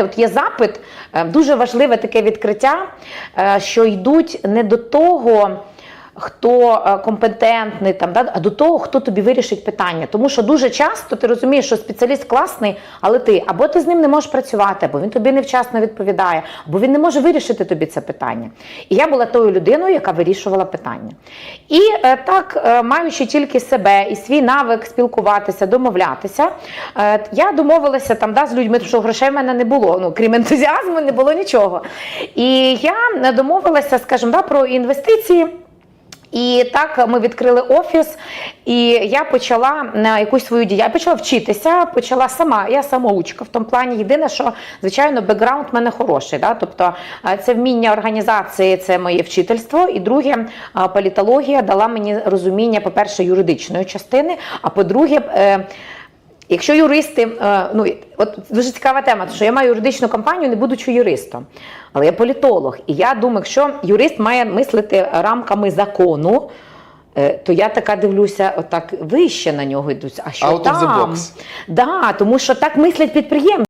знаєте, от є запит, е, дуже важливе таке відкриття, е, що йдуть не до того. Хто е, компетентний там, да, а до того, хто тобі вирішить питання. Тому що дуже часто ти розумієш, що спеціаліст класний, але ти або ти з ним не можеш працювати, або він тобі невчасно відповідає, або він не може вирішити тобі це питання. І я була тою людиною, яка вирішувала питання. І е, так, е, маючи тільки себе і свій навик спілкуватися, домовлятися, я домовилася там да, з людьми, що грошей в мене не було. Ну, крім ентузіазму, не було нічого. І я домовилася, скажімо, да, про інвестиції. І так ми відкрили офіс, і я почала на якусь свою дію. Я почала вчитися, почала сама. Я самоучка в тому плані. Єдине, що звичайно, бекграунд в мене хороший. Да? Тобто е, це вміння організації, це моє вчительство. І друге, е, політологія дала мені розуміння, по-перше, юридичної частини, а по-друге, е, Якщо юристи, е, ну от дуже цікава тема, що я маю юридичну компанію, не будучи юристом, але я політолог, і я думаю, якщо юрист має мислити рамками закону, е, то я така дивлюся, отак вище на нього йдуть. А що Out of the box. Да, тому що так мислять підприємці.